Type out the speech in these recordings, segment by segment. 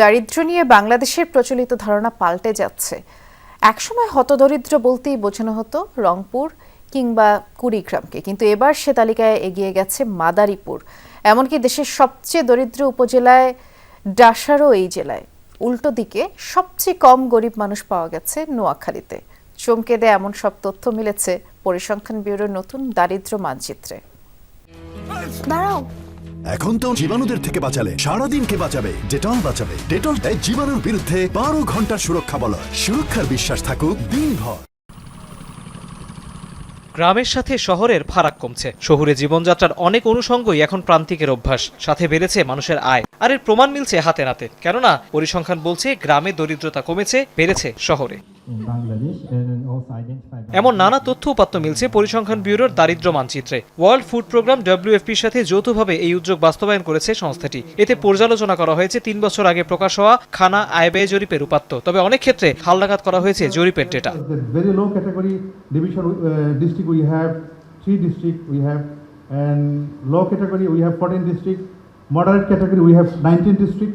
দারিদ্র্য নিয়ে বাংলাদেশের প্রচলিত ধারণা পাল্টে যাচ্ছে। একসময় হতদরিদ্র বলতেই বোঝানো হতো রংপুর কিংবা কুড়িগ্রামকে, কিন্তু এবার সে তালিকায় এগিয়ে গেছে মাদারীপুর। এমনকি দেশের সবচেয়ে দরিদ্র উপজেলায় ডাসারও এই জেলায়। উল্টো দিকে সবচেয়ে কম গরিব মানুষ পাওয়া গেছে নোয়াখালীতে। চমকে দেয় এমন সব তথ্য মিলেছে পরিসংখ্যান ব্যুরোর নতুন দারিদ্র্য মানচিত্রে। দাঁড়াও এখন তো জীবাণুদের থেকে বাঁচালে সারাদিনকে বাঁচাবে? ডেটল বাঁচাবে। ডেটল দেয় জীবাণুর বিরুদ্ধে বারো ঘণ্টার সুরক্ষা বলয় সুরক্ষার বিশ্বাস থাকুক দিনভর। গ্রামের সাথে শহরের ফারাক কমছে। শহুরে জীবনযাত্রার অনেক অনুষঙ্গই এখন প্রান্তিকের অভ্যাস। সাথে বেড়েছে মানুষের আয়। আর এর প্রমাণ মিলছে হাতে নাতে। কেননা, পরিসংখ্যান বলছে, গ্রামে দরিদ্রতা কমেছে, বেড়েছে শহরে। Identify এমন নানা তথ্য উপাত্ত মিলছে পরিসংখ্যান ব্যুরোর দারিদ্র্য মানচিত্রে। ওয়ার্ল্ড ফুড প্রোগ্রাম ডব্লিউএফপির সাথে যৌথভাবে এই উদ্যোগ বাস্তবায়ন করেছে সংস্থাটি। এতে পর্যালোচনা করা হয়েছে তিন বছর আগে প্রকাশ হওয়া খানা আয় ব্যয় জরিপের উপাত্ত। তবে অনেক ক্ষেত্রে হালনাগাদ করা হয়েছে জরিপের data uh, and low category we have 14 district moderate category we have 19 district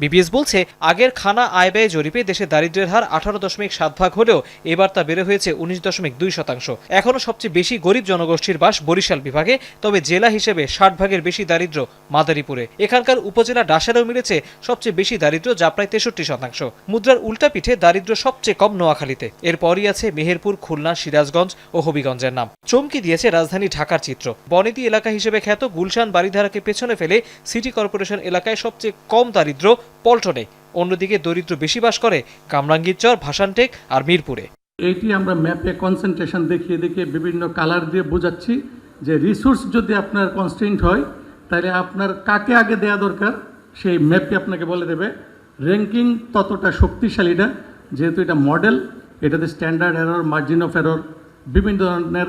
BBS বলছে, আগের খানা আয় ব্যয় জরিপে দেশে দারিদ্র্যের হার আঠারো দশমিক সাত ভাগ হলেও এবার তা বেড়ে হয়েছে উনিশ দশমিক দুই শতাংশ। এখনও সবচেয়ে বেশি গরিব জনগোষ্ঠীর বাস বরিশাল বিভাগে, তবে জেলা হিসেবে ষাট ভাগের বেশি দারিদ্র্য মাদারীপুরে। এখানকার উপজেলা ডাসারেও মিলেছে সবচেয়ে বেশি দারিদ্র্য, যা প্রায় তেষট্টি শতাংশ। মুদ্রার উল্টা পিঠে দারিদ্র্য সবচেয়ে কম নোয়াখালীতে। এরপরই আছে মেহেরপুর, খুলনা, সিরাজগঞ্জ ও হবিগঞ্জের নাম। চমকি দিয়েছে রাজধানী ঢাকার চিত্র। বনেদি এলাকা হিসেবে খ্যাত গুলশান বাড়িধারাকে পেছনে ফেলে সিটি কর্পোরেশন এলাকায় সবচেয়ে কম দারিদ্র্য পল্টনে। অন্যদিকে দরিদ্র বেশি বাস করে কামরাঙ্গীরচর ভাসানটেক আর মিরপুরে। এইটি আমরা ম্যাপে কনসেন্ট্রেশন দেখিয়ে দেখিয়ে বিভিন্ন কালার দিয়ে বোঝাচ্ছি যে রিসোর্স যদি আপনার কনস্ট্রেন্ট হয়, তাহলে আপনার কাকে আগে দেয়া দরকার? সেই ম্যাপটি আপনাকে বলে দেবে। র্যাঙ্কিং ততটা শক্তিশালী না, যেহেতু এটা মডেল এটাতে standard error margin of error বিভিন্ন ধরনের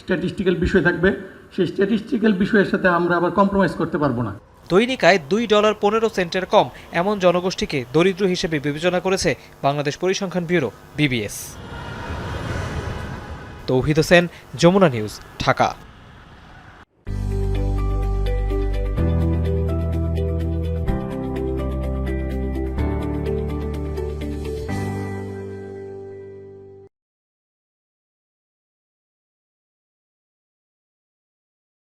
স্ট্যাটিস্টিক্যাল বিষয় থাকবে। সেই স্ট্যাটিস্টিক্যাল বিষয়ের সাথে আমরা আবার কম্প্রোমাইজ করতে পারব না। দৈনিক আয় দুই ডলার পনেরো সেন্টের কম, এমন জনগোষ্ঠীকে দরিদ্র হিসেবে বিবেচনা করেছে বাংলাদেশ পরিসংখ্যান bureau, BBS. Tauhid Hossain, Jamuna news, Dhaka.